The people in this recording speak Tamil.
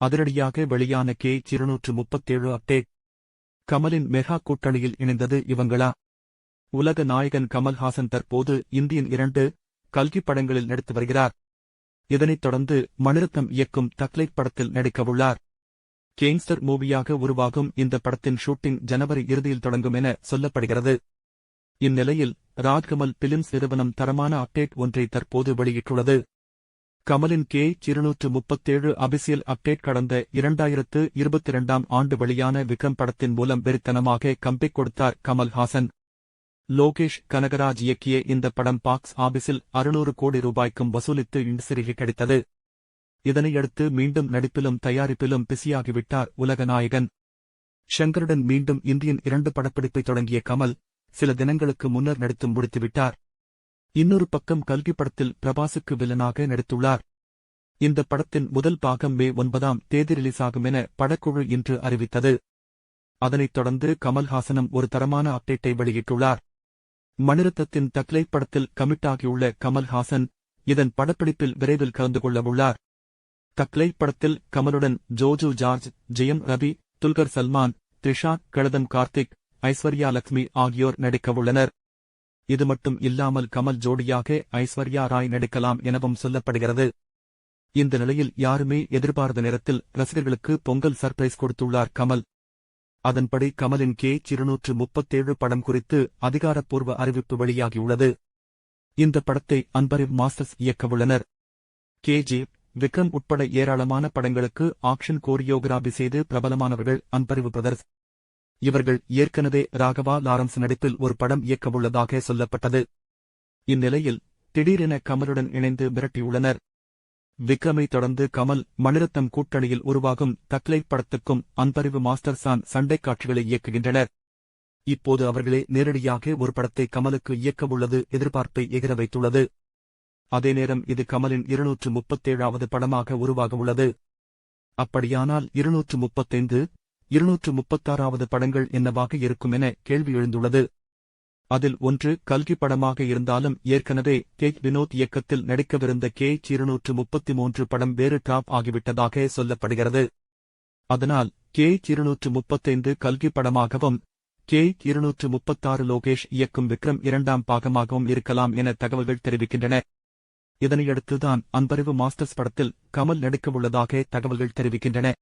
அதிரடியாக வெளியான கே இருநூற்று முப்பத்தேழு அப்டேட். கமலின் மெகா கூட்டணியில் இணைந்தது இவங்களா? உலக நாயகன் கமல்ஹாசன் தற்போது இந்தியன் இரண்டு கல்கி படங்களில் நடித்து வருகிறார். இதனைத் தொடர்ந்து மணிரத்னம் இயக்கும் தக்லைட் படத்தில் நடிக்கவுள்ளார். கேங்ஸ்டர் மூவியாக உருவாகும் இந்த படத்தின் ஷூட்டிங் ஜனவரி இறுதியில் தொடங்கும் என சொல்லப்படுகிறது. இந்நிலையில் ராஜ்கமல் பிலிம்ஸ் நிறுவனம் தரமான அப்டேட் ஒன்றை தற்போது வெளியிட்டுள்ளது. கமலின் கே இருநூற்று முப்பத்தேழு அபிசியல் அப்டேட் கடந்த இரண்டாயிரத்து இருபத்தி இரண்டாம் ஆண்டு வெளியான விக்ரம் படத்தின் மூலம் வெறித்தனமாக கம்பிக் கொடுத்தார் கமல்ஹாசன் லோகேஷ் கனகராஜ் இயக்கிய இந்த படம் பாக்ஸ் ஆபீஸில் அறுநூறு கோடி ரூபாய்க்கும் வசூலித்து இன்சிறிகை கிடைத்தது. இதனையடுத்து மீண்டும் நடிப்பிலும் தயாரிப்பிலும் பிஸியாகிவிட்டார் உலகநாயகன். ஷங்கருடன் மீண்டும் இந்தியன் இரண்டு படப்பிடிப்பை தொடங்கிய கமல் சில தினங்களுக்கு முன்னர் நடித்து முடித்துவிட்டார். இன்னொரு பக்கம் கல்கி படத்தில் பிரபாசுக்கு வில்லனாக நடித்துள்ளார். இந்த படத்தின் முதல் பாகம் மே ஒன்பதாம் தேதி ரிலீஸாகும் என படக்குழு இன்று அறிவித்தது. அதனைத் தொடர்ந்து கமல்ஹாசனும் ஒரு தரமான அப்டேட்டை வெளியிட்டுள்ளார். மணிரத்தத்தின் தக்லை படத்தில் கமிட்டாகியுள்ள கமல்ஹாசன் இதன் படப்பிடிப்பில் விரைவில் கலந்து கொள்ளவுள்ளார். தக்லை படத்தில் கமலுடன் ஜோஜு ஜார்ஜ் ஜெயம் ரவி துல்கர் சல்மான் த்ரிஷா கழதம் கார்த்திக் ஐஸ்வர்யா லக்ஷ்மி ஆகியோர் நடிக்கவுள்ளனர். இது மட்டும் இல்லாமல் கமல் ஜோடியாக ஐஸ்வர்யா ராய் நடிக்கலாம் எனவும் சொல்லப்படுகிறது. இந்த நிலையில் யாருமே எதிர்பார்த்த நேரத்தில் ரசிகர்களுக்கு பொங்கல் சர்ப்ரைஸ் கொடுத்துள்ளார் கமல். அதன்படி கமலின் கே இருநூற்று முப்பத்தேழு படம் குறித்து அதிகாரப்பூர்வ அறிவிப்பு வெளியாகியுள்ளது. இந்த படத்தை அன்பரிவ் மாஸ்டர்ஸ் இயக்கவுள்ளனர் கே ஜே விக்ரம் உட்பட ஏராளமான படங்களுக்கு ஆக்ஷன் கோரியோகிராபி செய்து பிரபலமானவர்கள் அன்பரிவு பிரதர்ஸ். இவர்கள் ஏற்கனவே ராகவா லாரன்ஸ் நடிப்பில் ஒரு படம் இயக்கவுள்ளதாக சொல்லப்பட்டது. இந்நிலையில் திடீரென கமலுடன் இணைந்து மிரட்டியுள்ளனர். விக்ரமை தொடர்ந்து கமல் மணிரத்னம் கூட்டணியில் உருவாகும் தக்லை படத்துக்கும் அன்பறிவு மாஸ்டர் சான் சண்டை காட்சிகளை இயக்குகின்றனர். இப்போது அவர்களே நேரடியாக ஒரு படத்தை கமலுக்கு இயக்கவுள்ளது எதிர்பார்ப்பை எகிர வைத்துள்ளது. அதே நேரம் இது கமலின் இருநூற்று முப்பத்தேழாவது படமாக உருவாகவுள்ளது. அப்படியானால் இருநூற்று முப்பத்தைந்து இருநூற்று முப்பத்தாறாவது படங்கள் என்னவாக இருக்கும் என கேள்வி எழுந்துள்ளது. அதில் ஒன்று கல்கி படமாக இருந்தாலும் ஏற்கனவே கே வினோத் இயக்கத்தில் நடிக்கவிருந்த கே இருநூற்று முப்பத்தி மூன்று படம் வேறு டாப் ஆகிவிட்டதாக சொல்லப்படுகிறது. அதனால் கே இருநூற்று முப்பத்தைந்து கல்கி படமாகவும் கே இருநூற்று முப்பத்தாறு லோகேஷ் இயக்கும் விக்ரம் இரண்டாம் பாகமாகவும் இருக்கலாம் என தகவல்கள் தெரிவிக்கின்றன. இதனையடுத்துதான் அன்பறிவு மாஸ்டர்ஸ் படத்தில் கமல் நடிக்கவுள்ளதாக தகவல்கள் தெரிவிக்கின்றன.